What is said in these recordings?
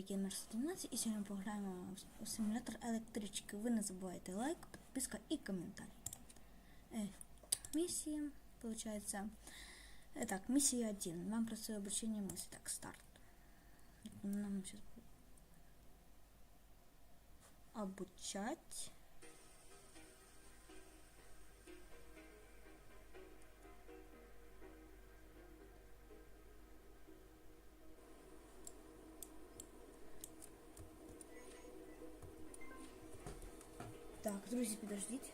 Gamer 112 і сьогодні пограємо в симулятор електрички. Ви не забувайте лайк, підписка і коментар. Е, миссия, получается. Э, так, миссия 1. Вам працює обучение мысли. Так, старт. Нам сейчас обучать. Друзі, підождіть.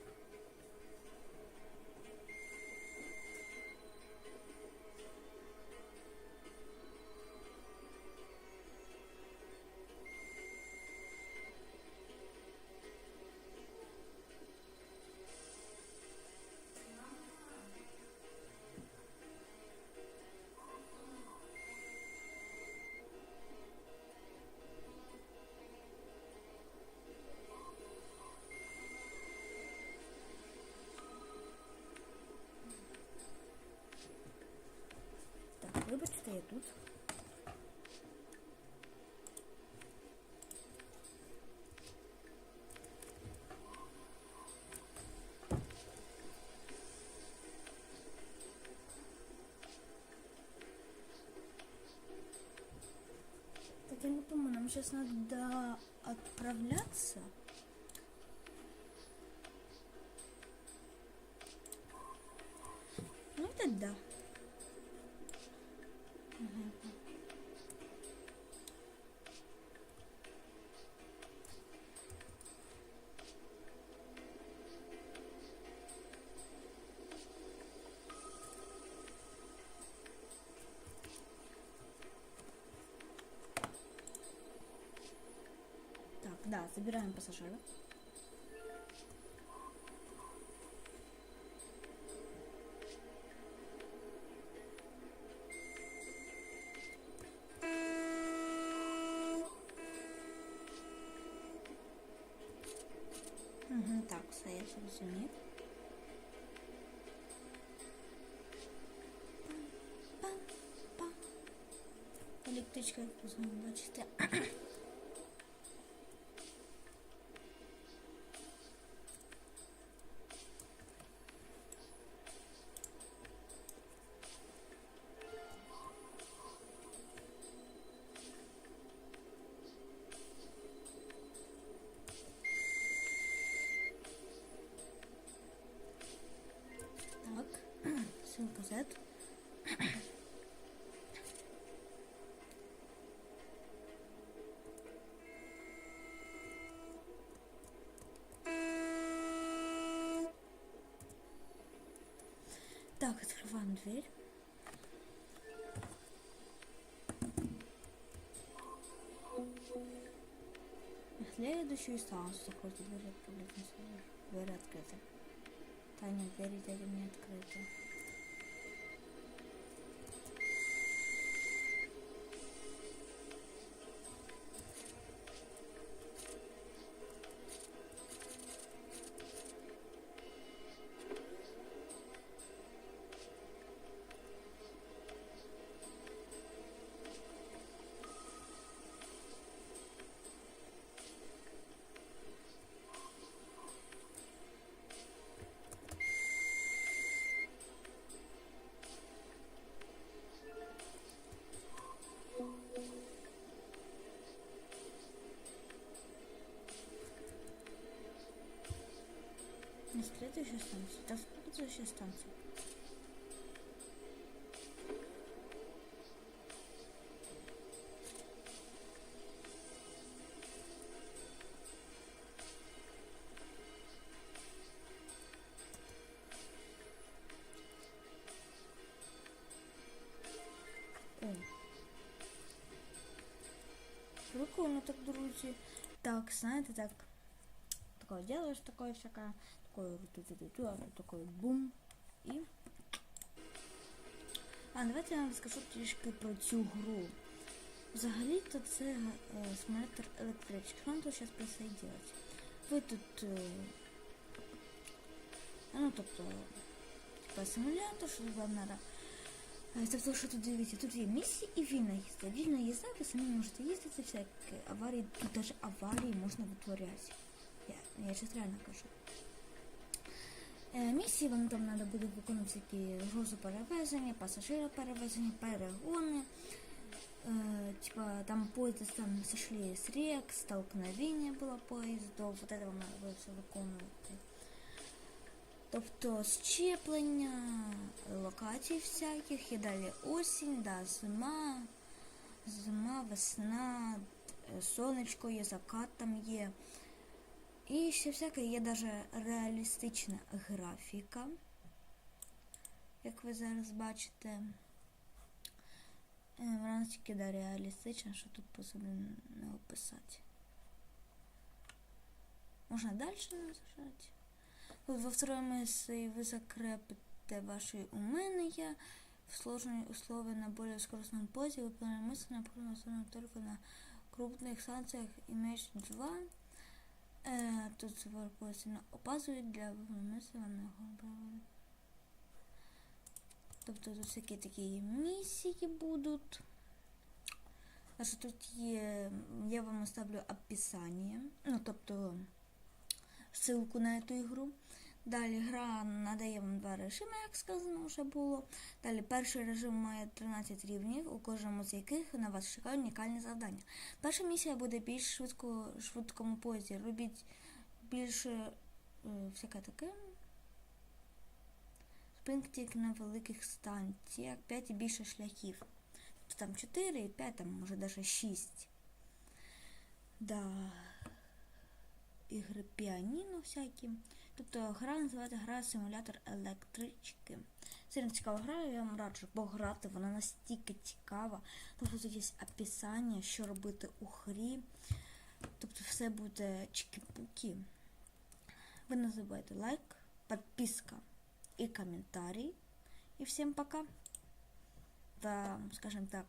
Я тут. Так, я не помню, нам сейчас надо отправляться. Ну, это да, забираем пассажира. Угу, так, все, я зрозумів. Електричка, як ви знову бачите. dakika arka tarafa ver. Nereye düşüyor sağa üstte kurtulur hep böyle böyle atkadı. Tane veri dedim net kırdı. На следующую станцию. Да, следующая станция. О. Прикольно так, друзі. Так, знаєте, так. Такое делаешь, такое всякое. Такое ту-ту-ту-ту, а тут такой бум. І. А, давайте я вам скажу трішки про цю гру. Взагалі-то це е, симулятор електрички. Нам тут зараз делать? Ви тут. Е, ну, тобто, типа симулятор, що вам треба Е, Тобто, що тут дивіться, тут є місії і вільна їзда. Вільна їзда, ви самі можете їздити, всякі аварії, тут навіть аварії можна витворяти. Я, я щось реально кажу. Е, місії вам там треба буде виконувати всякі грузоперевезення, пасажироперевезення, перегони. Э, типа там поезд там сошли с рек, столкновение было поездов, вот это вам надо буде все виконувати. Тобто щеплення, локацій всяких, і далі осінь, да, зима, зима, весна, е, сонечко є, закат там є. І ще всяке є даже реалістична графіка, як ви зараз бачите. Е, вона тільки да, реалістична, що тут потрібно не описати. Можно дальше нажать. Ну, во втором если ви закрепите ваши умения в сложные условия на более скоростному позі. вы планомысленно прогнозируем только на крупних санкціях Image 2 тут збор постійно опазують для вимисленого не. Тобто тут всякі такі місії будуть. Що тут є, я вам оставлю описання, ну тобто ссылку на эту ігру. Далі гра надає вам два режими, як сказано вже було. Далі перший режим має 13 рівнів, у кожному з яких на вас чекають унікальні завдання. Перша місія буде більш швидко, швидкому поїзді. Робіть більше е, всяке таке. Спинки на великих станціях, 5 і більше шляхів. Тобто там 4 і 5, там може навіть 6. Да. Ігри піаніно всякі. Тобто гра називається гра симулятор електрички. Сильно цікава гра, я вам раджу пограти, вона настільки цікава. Тобто тут є описання, що робити у грі. Тобто все буде чики-пуки. Ви не забувайте лайк, підписка і коментарі. І всім пока. Та, скажімо так,